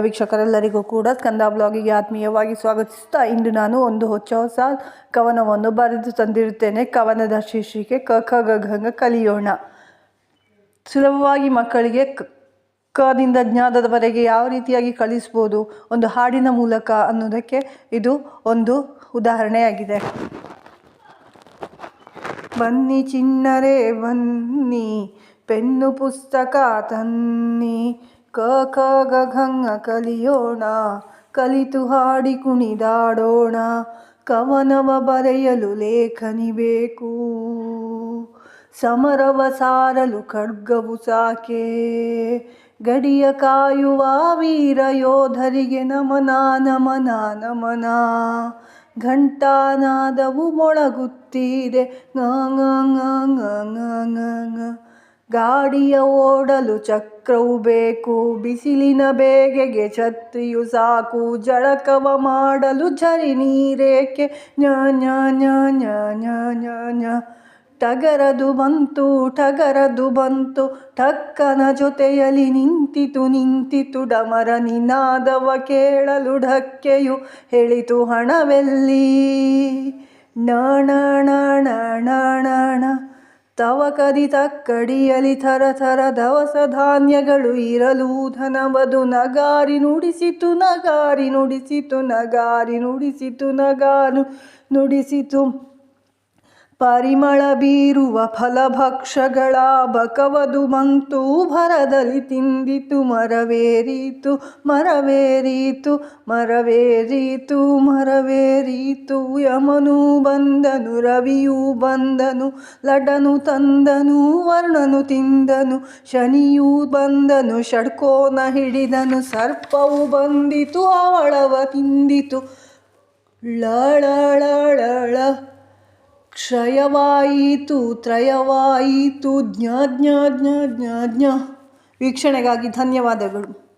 ವೀಕ್ಷಕರೆಲ್ಲರಿಗೂ ಕೂಡ ಸ್ಕಂದ ಬ್ಲಾಗಿಗೆ ಆತ್ಮೀಯವಾಗಿ ಸ್ವಾಗತಿಸುತ್ತಾ ಇಂದು ನಾನು ಒಂದು ಹೊಚ್ಚ ಹೊಸ ಕವನವನ್ನು ಬರೆದು ತಂದಿರುತ್ತೇನೆ. ಕವನದ ಶೀರ್ಷಿಕೆ ಕ, ಖ, ಗ, ಘ ಕಲಿಯೋಣ. ಸುಲಭವಾಗಿ ಮಕ್ಕಳಿಗೆ ಕದಿಂದ ಜ್ಞಾನದವರೆಗೆ ಯಾವ ರೀತಿಯಾಗಿ ಕಲಿಸ್ಬೋದು ಒಂದು ಹಾಡಿನ ಮೂಲಕ ಅನ್ನೋದಕ್ಕೆ ಇದು ಒಂದು ಉದಾಹರಣೆಯಾಗಿದೆ. ಬನ್ನಿ ಚಿನ್ನರೇ, ಬನ್ನಿ, ಪೆನ್ನು, ಪುಸ್ತಕ, ತನ್ನಿ ಕ ಕ ಗ ಘಂಗ ಕಲಿಯೋಣ, ಕಲಿತು ಹಾಡಿ ಕುಣಿದಾಡೋಣ, ಕವನವ ಬರೆಯಲು ಲೇಖನಿ ಬೇಕು ಸಮರವ ಸಾರಲು ಖಡ್ಗವು ಸಾಕೆ, ಗಡಿಯ ಕಾಯುವ ವೀರ ಯೋಧರಿಗೆ ನಮನ ನಮನ ನಮನ ಘಂಟಾನಾದವು ಮೊಳಗುತ್ತಿದೆ ಗಂಗ. ಗಾಡಿಯ ಓಡಲು ಚಕ್ರವು ಬೇಕು, ಬಿಸಿಲಿನ ಬೇಗೆಗೆ ಛತ್ರಿಯು ಸಾಕು, ಜಳಕವ ಮಾಡಲು ಝರಿ ನೀರೇಕೆ, ಞ ಞ ಞ ಞ ಞ ಞ ಞ. ಟಗರದು ಬಂತು ಟಗರದು ಬಂತು, ಟಕ್ಕನ ಜೊತೆಯಲ್ಲಿ ನಿಂತಿತು ನಿಂತಿತು ಡಮರ ನಿನಾದವ ಕೇಳಲು ಢಕ್ಕೆಯು ಹೇಳಿತು ಹಣವೆಲ್ಲಿ? ನಾಣ ತವ ಕದಿತ ತಕ್ಕಡಿಯಲಿ ಥರ ಥರ ದವಸ ಧಾನ್ಯಗಳು ಇರಲು ಧನವದು ನಗಾರಿ ನುಡಿಸಿತು ನಗಾರಿ ನುಡಿಸಿತು ನಗಾರಿ ನುಡಿಸಿತು, ನಗಾರು ನುಡಿಸಿತು. ಪರಿಮಳ ಬೀರುವ ಫಲಭಕ್ಷಗಳ ಬಕವದು ಬಂತು ಭರದಲ್ಲಿ ತಿಂದಿತು, ಮರವೇರಿತು ಮರವೇರಿತು ಮರವೇರಿತು ಮರವೇರಿತು. ಯಮನು ಬಂದನು, ರವಿಯೂ ಬಂದನು, ಲಡನು ತಂದನು, ವರ್ಣನು ತಿಂದನು, ಶನಿಯೂ ಬಂದನು, ಷಡ್ಕೋನ ಹಿಡಿದನು, ಸರ್ಪವು ಬಂದಿತು ಅವಳವ ತಿಂದಿತು. ಳಳಳಳಳ ಕ್ಷಯವಾಯಿತು ತ್ರಯವಾಯಿತು ಜ್ಞಾ ಜ್ಞಾ ಜ್ಞಾ ಜ್ಞಾ ಜ್ಞ ವೀಕ್ಷಣೆಗಾಗಿ ಧನ್ಯವಾದಗಳು.